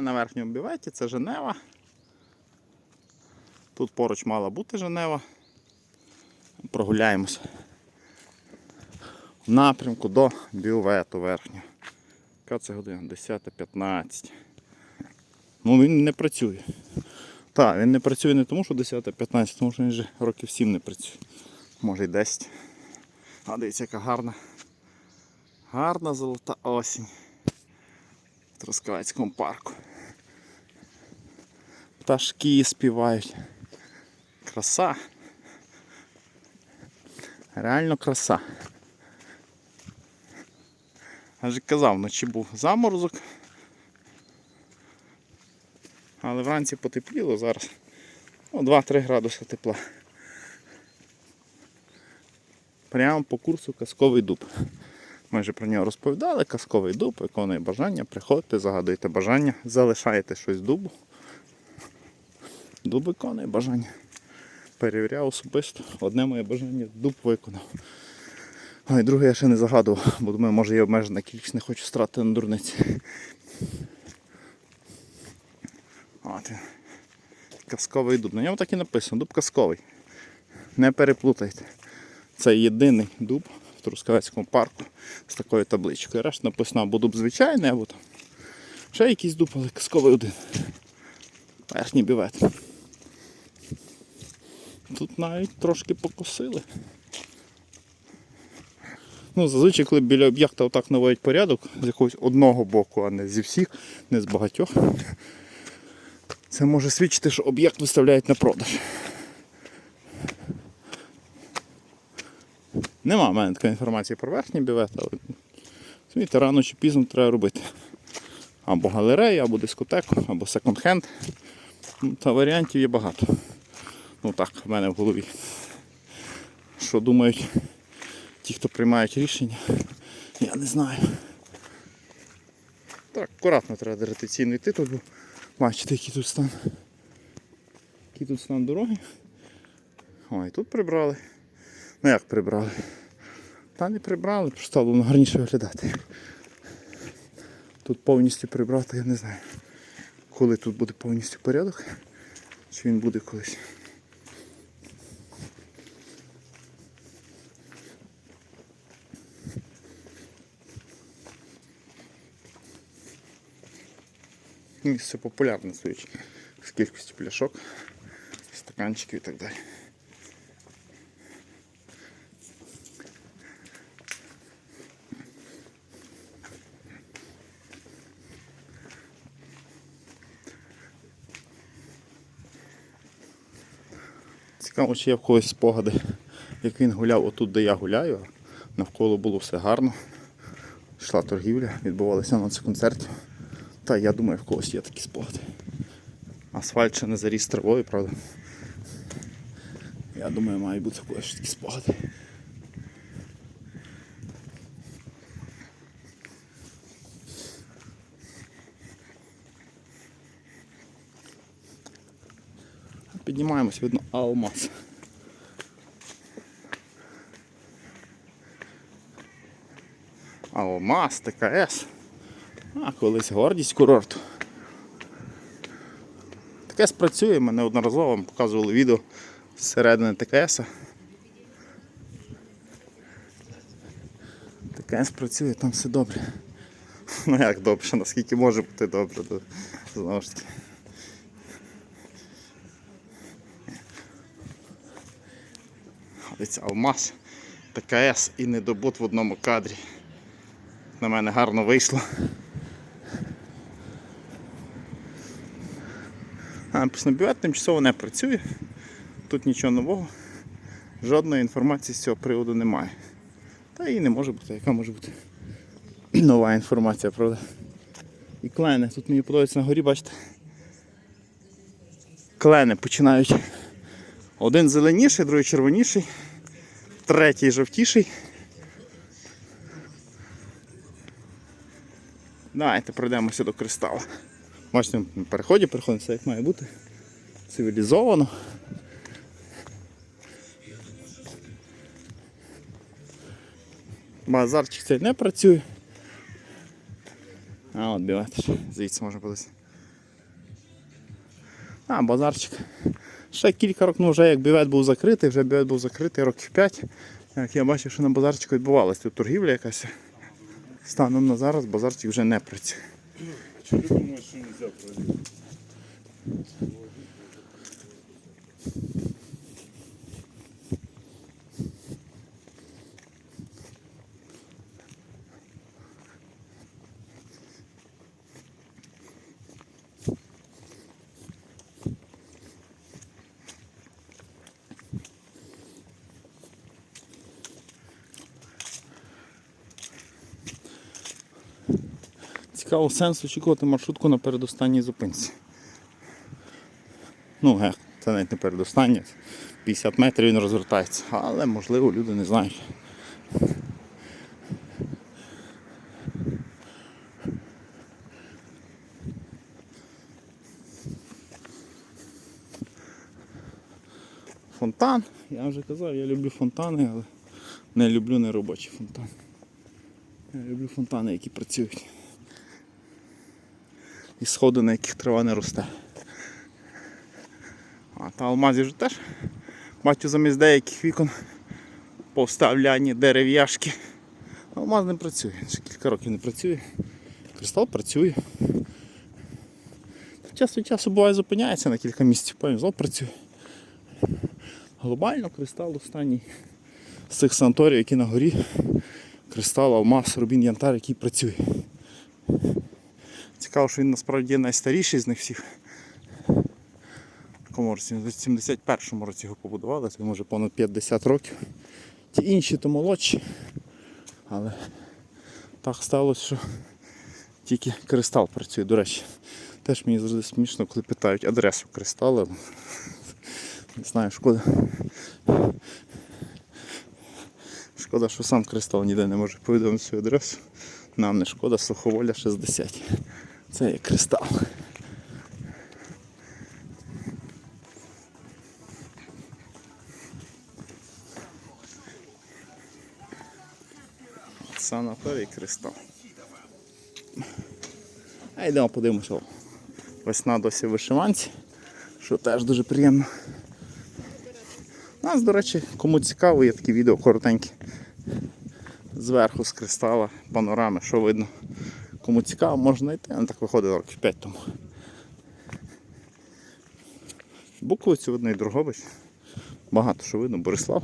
На верхньому біветі, це Женева. Тут поруч мала бути Женева. Прогуляємося. В напрямку до бювету верхнього. Яка це година? 10.15. Ну він не працює. Так, він не працює не тому, що 10.15, тому що він вже років 7 не працює. Може й 10. А дивіться, яка гарна. Гарна золота осінь. В Трускавецькому парку. Пташки співають. Краса. Реально краса. Я казав, вночі був заморозок. Але вранці потепліло зараз. Ну, 2-3 градуси тепла. Прямо по курсу казковий дуб. Ми вже про нього розповідали. Казковий дуб, виконує бажання, приходьте, загадуєте бажання, залишаєте щось дубу. Дуб виконує бажання. Перевіряв особисто. Одне моє бажання дуб виконав. А і друге я ще не загадував, бо думаю, може є обмежена кількість, не хочу стратити на дурниці. От. Казковий дуб. На ньому так і написано, дуб казковий. Не переплутайте. Це єдиний дуб в Трускавецькому парку з такою табличкою. Решта написано або дуб звичайний, або там ще якийсь дуб, але казковий один. Верхній бівет. Тут навіть трошки покосили. Ну, зазвичай, коли біля об'єкта отак наводять порядок з якогось одного боку, а не зі всіх, не з багатьох, це може свідчити, що об'єкт виставляють на продаж. Нема в мене такої інформації про верхній бівет, але розумієте, рано чи пізно треба робити. Або галерею, або дискотеку, або секонд-хенд. Та варіантів є багато. Ну так, в мене в голові. Що думають ті, хто приймають рішення, я не знаю. Так, акуратно треба традиційно йти тут, бо бачите, який тут стан. Який тут стан дороги. Ой, тут прибрали. Ну як прибрали? Та не прибрали, просто стало воно гарніше виглядати. Тут повністю прибрати, я не знаю. Коли тут буде повністю порядок, чи він буде колись. Місце популярне суючи з кількістю пляшок, стаканчиків і так далі. Цікаво, чи є в когось спогади, як він гуляв отут, де я гуляю, навколо було все гарно. Йшла торгівля, відбувалися анонси концертів. Та я думаю, в когось є такі спогади. Асфальт ще не заріс травою, правда. Я думаю, має бути в когось такі спогади. Піднімаємось, видно, алмаз. Алмаз, ТКС. А, колись гордість курорту. ТКС працює, ми неодноразово вам показували відео зсередини ТКС. ТКС працює, там все добре. Ну як добре, наскільки може бути добре, то знову ж таки. Дивіться, алмаз, ТКС і недобут в одному кадрі. На мене гарно вийшло. Написано бювет тимчасово не працює. Тут нічого нового. Жодної інформації з цього приводу немає. Та і не може бути, яка може бути нова інформація, правда? І клени. Тут мені подобається на горі, бачите. Клени починають. Один зеленіший, другий червоніший, третій жовтіший. Давайте пройдемося до кристала. Бачите, на переході переходимо все як має бути. Цивілізовано. Базарчик цей не працює. А от білети, звідси можна подивитися. А, базарчик. Ще кілька років, ну вже як бівет був закритий, вже бівет був закритий років 5. Як я бачив, що на базарчику відбувалася тут торгівля якась. Станом на зараз базарчик вже не працює. Чи ти думаєш, що не можна Цікаво сенс очікувати маршрутку на передостанній зупинці. Ну, ге, це навіть не передостання, 50 метрів він розвертається, але можливо люди не знають. Фонтан, я вже казав, я люблю фонтани, але не люблю неробочі фонтани. Я люблю фонтани, які працюють. І сходи, на яких трава не росте. А та алмазі вже теж бачу замість деяких вікон повставляні дерев'яшки. Алмаз не працює, ще кілька років не працює. Кристал працює. Час від часу буває зупиняється на кілька місяців, потім знов працює. Глобально кристал останній з цих санаторій, які на горі. Кристал, алмаз, рубін, янтар, який працює. Цікаво, що він насправді є найстаріший з них всіх. В якому році? В 71-му році його побудували, це може понад 50 років. Ті інші то молодші. Але так сталося, що тільки кристал працює. До речі, теж мені завжди смішно, коли питають адресу кристала. Не знаю, шкода. Шкода, що сам кристал ніде не може повідомити свою адресу. Нам не шкода, суховоля 60. Це є кристал. Санаторій кристал. А йдемо подивимося. Весна досі в вишиванці, що теж дуже приємно. У нас, до речі, кому цікаво, є такі відео коротенькі. Зверху з кристала, панорами, що видно. Кому цікаво, можна знайти, але так виходить років 5 тому. Буковицю видно і Дрогобич. Багато що видно, Борислав.